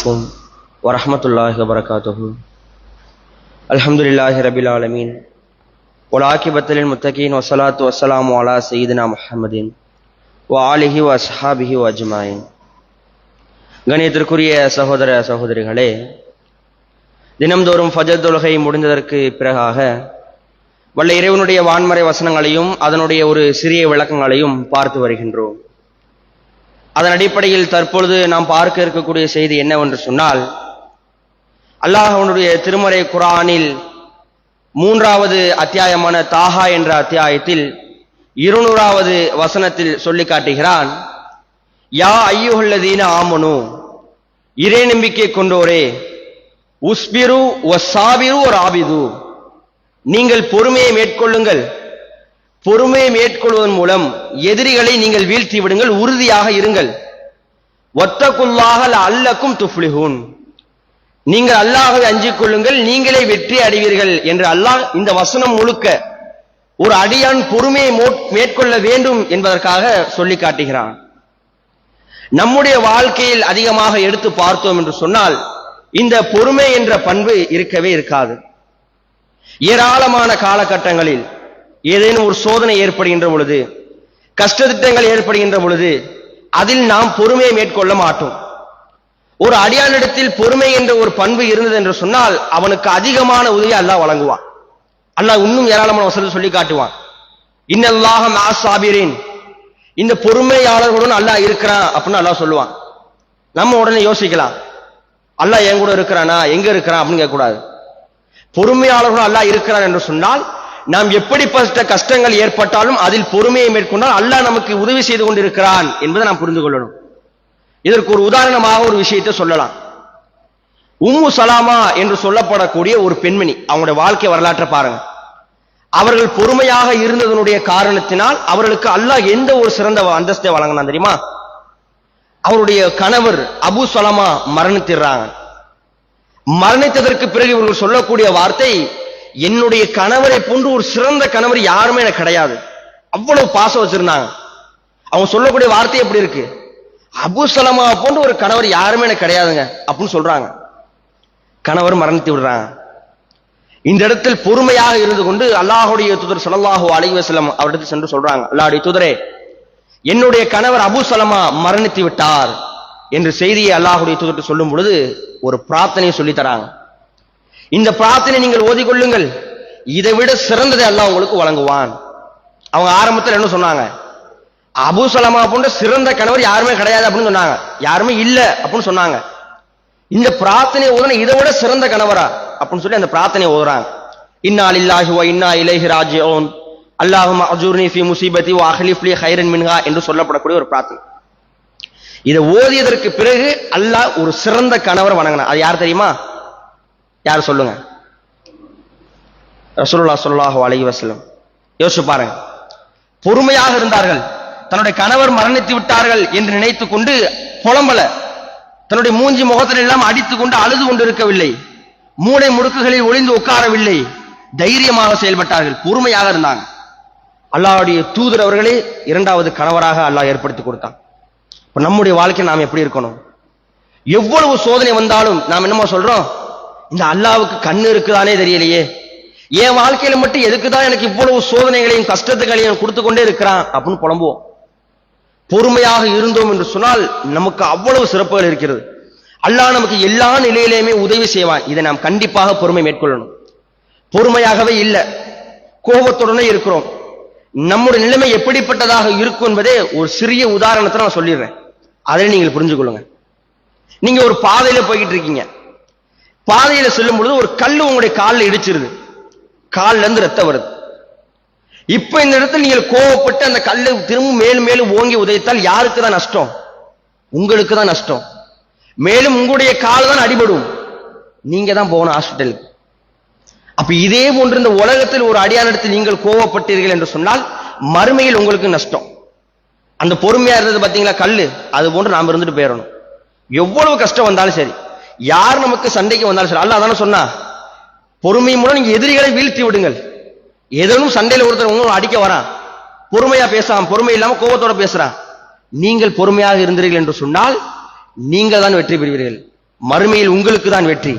عليكم ورحمة الله وبركاته الحمد لله رب العالمين والعاقبة للمتقين والصلاة والسلام على سيدنا محمد وآله وأصحابه وأجمعين கணியத்திற்குரிய சகோதர சகோதரிகளே தினம்தோறும் ஃபஜர் தொழுகை முடிந்ததற்கு பிறகாக வல்ல இறைவனுடைய வான்மறை வசனங்களையும் அதனுடைய ஒரு சிறிய விளக்கங்களையும் பார்த்து வருகின்றோம் அதன் அடிப்படையில் தற்பொழுது நாம் பார்க்க இருக்கக்கூடிய செய்தி என்னவென்று சொன்னால் அல்லாஹனுடைய திருமறை குரானில் மூன்றாவது அத்தியாயமான தாஹா என்ற அத்தியாயத்தில் இருநூறாவது வசனத்தில் சொல்லி காட்டுகிறான் யா ஐயுஹல்லதீன ஆமனு இறை நம்பிக்கை கொண்டோரே உஸ்பிரு ஒசாபிரு ஒரு ஆபிது நீங்கள் பொறுமையை மேற்கொள்ளுங்கள். பொறுமையை மேற்கொள்வதன் மூலம் எதிரிகளை நீங்கள் வீழ்த்தி விடுங்கள் உறுதியாக இருங்கள். ஒத்தக்குள்ளாக அல்லக்கும் துஃப்ளிஹூன் நீங்கள் அல்லாஹை அஞ்சிக் கொள்ளுங்கள் நீங்களே வெற்றி அடைவீர்கள் என்று அல்லாஹ் இந்த வசனம் முழுக்க ஒரு அடியான் பொறுமையை மேற்கொள்ள வேண்டும் என்பதற்காக சொல்லி காட்டுகிறான். நம்முடைய வாழ்க்கையில் அதிகமாக எடுத்து பார்த்தோம் என்று சொன்னால் இந்த பொறுமை என்ற பண்பு இருக்கவே இருக்காது. ஏராளமான காலகட்டங்களில் ஏதேனும் ஒரு சோதனை ஏற்படுகின்ற பொழுது கஷ்டத்திட்டங்கள் ஏற்படுகின்ற பொழுது அதில் நாம் பொறுமையை மேற்கொள்ள மாட்டோம். ஒரு அடியானிடத்தில் பொறுமை என்ற ஒரு பண்பு இருந்தது என்று சொன்னால் அவனுக்கு அதிகமான உதவி அல்லாஹ் வழங்குவான். அல்லாஹ் இன்னும் ஏராளமான வசதி சொல்லி காட்டுவான். இன்னல்லாக மாசாபிரின் இந்த பொறுமையாளர்களுடன் அல்லாஹ் இருக்கிறான் அப்படின்னு அல்லாஹ் சொல்லுவான். நம்ம உடனே யோசிக்கலாம். அல்லாஹ் என் கூட இருக்கிறானா? எங்க இருக்கிறான்? அப்படின்னு கேட்கக்கூடாது. பொறுமையாளர்களும் அல்லாஹ் இருக்கிறான் என்று சொன்னால் நாம் எப்படிப்பட்ட கஷ்டங்கள் ஏற்பட்டாலும் அதில் பொறுமையை மேற்கொண்டால் அல்லாஹ் நமக்கு உதவி செய்து கொண்டிருக்கிறான் என்பதை நாம் புரிந்து கொள்ளணும். இதற்கு ஒரு உதாரணமாக ஒரு விஷயத்தை சொல்லலாம். உம்மு சலாமா என்று சொல்லப்படக்கூடிய ஒரு பெண்மணி அவங்களுடைய வாழ்க்கை வரலாற்றை பாருங்க. அவர்கள் பொறுமையாக இருந்ததனுடைய காரணத்தினால் அவர்களுக்கு அல்லாஹ் எந்த ஒரு சிறந்த அந்தஸ்தை வழங்கினான் தெரியுமா? அவருடைய கணவர் அபு சலமா மரணித்திடுறாங்க. மரணித்ததற்கு பிறகு இவர்கள் சொல்லக்கூடிய வார்த்தை என்னுடைய கணவரை போன்று ஒரு சிறந்த கணவர் யாருமே எனக்கு கிடையாது. அவ்வளவு பாசம் வச்சிருந்தாங்க. அவங்க சொல்லக்கூடிய வார்த்தை எப்படி இருக்கு? அபு சலமா போன்று ஒரு கணவர் யாருமே எனக்கு கிடையாதுங்க அப்படின்னு சொல்றாங்க. கணவர் மரணித்து விடுறாங்க. இந்த இடத்தில் பொறுமையாக இருந்து கொண்டு அல்லாஹுடைய தூதர் ஸல்லல்லாஹு அலைவசலம் வஸல்லம் அவரிடத்தில் சென்று சொல்றாங்க. அல்லாஹுடைய தூதரே என்னுடைய கணவர் அபு சலமா மரணித்து விட்டார் என்று செய்தியை அல்லாஹுடைய தூதர்கிட்ட சொல்லும் பொழுது ஒரு பிரார்த்தனையை சொல்லி தராங்க. இந்த பிரார்த்தனை நீங்கள் ஓதிக்கொள்ளுங்கள். இதை விட சிறந்ததை அல்லாஹ் உங்களுக்கு வழங்குவான். அவங்க ஆரம்பத்தில் என்ன சொன்னாங்க? அபு சலமா போன்ற சிறந்த கணவர் யாருமே கிடையாது அப்படின்னு சொன்னாங்க. யாருமே இல்லை அப்படின்னு சொன்னாங்க. இந்த பிரார்த்தனை ஓதுன இதை விட சிறந்த கணவரா அப்படின்னு சொல்லி அந்த பிரார்த்தனையை ஓதுறாங்க. இன்னா லில்லாஹி வ இன்னா இலைஹி ராஜிஊன். அல்லாஹும்ம அஜூர்னி ஃபி முசீபத்தி ஓ அஹ்லிஃப்லி ஹைரன் மின்ஹா என்று சொல்லப்படக்கூடிய ஒரு பிரார்த்தனை. இதை ஓதியதற்கு பிறகு அல்லாஹ் ஒரு சிறந்த கணவர் வணங்கினான். அது யார் தெரியுமா? யார் சொல்லுங்க? ரசூலுல்லாஹ் சொல்லாஹு அலஹி வசலம் யோசிச்சு பாருங்க. பொறுமையாக இருந்தார்கள். தன்னுடைய கணவர் மரணித்து விட்டார்கள் என்று நினைத்து கொண்டு புலம்பல. தன்னுடைய மூஞ்சி முகத்தில் எல்லாம் அடித்துக் கொண்டு அழுது கொண்டு இருக்கவில்லை மூளை முடுக்குகளில் ஒளிந்து உட்காரவில்லை. தைரியமாக செயல்பட்டார்கள். பொறுமையாக இருந்தாங்க. அல்லாவுடைய தூதர் அவர்களே இரண்டாவது கணவராக அல்லாஹ் ஏற்படுத்தி கொடுத்தான். இப்ப நம்முடைய வாழ்க்கை நாம் எப்படி இருக்கணும்? எவ்வளவு சோதனை வந்தாலும் நாம் என்னமோ சொல்றோம் இந்த அல்லாவுக்கு கண்ணு இருக்குதானே தெரியலையே. என் வாழ்க்கையில மட்டும் எதுக்கு தான் எனக்கு இவ்வளவு சோதனைகளையும் கஷ்டத்துகளையும் கொடுத்து கொண்டே இருக்கிறான்? அப்படின்னு புலம்புவோம். பொறுமையாக இருந்தோம் என்று சொன்னால் நமக்கு அவ்வளவு சிறப்புகள் இருக்கிறது. அல்லாஹ் நமக்கு எல்லா நிலையிலையுமே உதவி செய்வான். இதை நாம் கண்டிப்பாக பொறுமை மேற்கொள்ளணும். பொறுமையாகவே இல்லை. கோபத்துடனே இருக்கிறோம். நம்முடைய நிலைமை எப்படிப்பட்டதாக இருக்கும் என்பதே ஒரு சிறிய உதாரணத்தை நான் சொல்லிடுறேன். அதை நீங்கள் புரிஞ்சுக்கொள்ளுங்க. நீங்க ஒரு பாதையில போய்கிட்டு இருக்கீங்க. பாதையில செல்லும் பொழுது ஒரு கல் உங்களுடைய காலில் இடிச்சிருது. கால்ல இருந்து ரத்தம் வருது. இப்ப இந்த இடத்துல நீங்கள் கோவப்பட்டு அந்த கல் திரும்ப மேலும் மேலும் ஓங்கி உதைத்தால் யாருக்கு தான் நஷ்டம்? உங்களுக்கு தான் நஷ்டம். மேலும் உங்களுடைய கால் தான் அடிபடும். நீங்க தான் போகணும் ஹாஸ்பிட்டலுக்கு. அப்ப இதே போன்று இந்த உலகத்தில் ஒரு அடியானிடத்தில் நீங்கள் கோவப்பட்டீர்கள் என்று சொன்னால் மறுமையில் உங்களுக்கு நஷ்டம். அந்த பொறுமையா இருந்தது பாத்தீங்களா? கல்லு. அது போன்று நாம் இருந்துட்டு போயிடணும். எவ்வளவு கஷ்டம் வந்தாலும் சரி. யார் நமக்கு சண்டைக்கு வந்தாலும் சரி அல்ல அதான சொன்னா பொறுமை மூலம் நீங்க எதிரிகளை வீழ்த்தி விடுங்கள். எதனும் சண்டையில ஒருத்தர் உங்களும் அடிக்க வரான். பொறுமையா பேசாம பொறுமை இல்லாம கோபத்தோட பேசுறான். நீங்கள் பொறுமையாக இருந்தீர்கள் என்று சொன்னால் நீங்கள் தான் வெற்றி பெறுவீர்கள். மறுமையில் உங்களுக்கு தான் வெற்றி.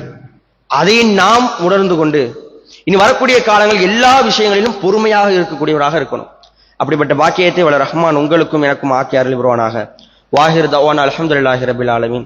அதை நாம் உணர்ந்து கொண்டு இனி வரக்கூடிய காலங்கள் எல்லா விஷயங்களிலும் பொறுமையாக இருக்கக்கூடியவராக இருக்கணும். அப்படிப்பட்ட பாக்கியத்தை வள ரஹ்மான் உங்களுக்கும் எனக்கும் ஆக்கி அருள் வருவானாக வாஹிர் தவான் அலமதுல்லாஹி ரபில் ஆலமின்.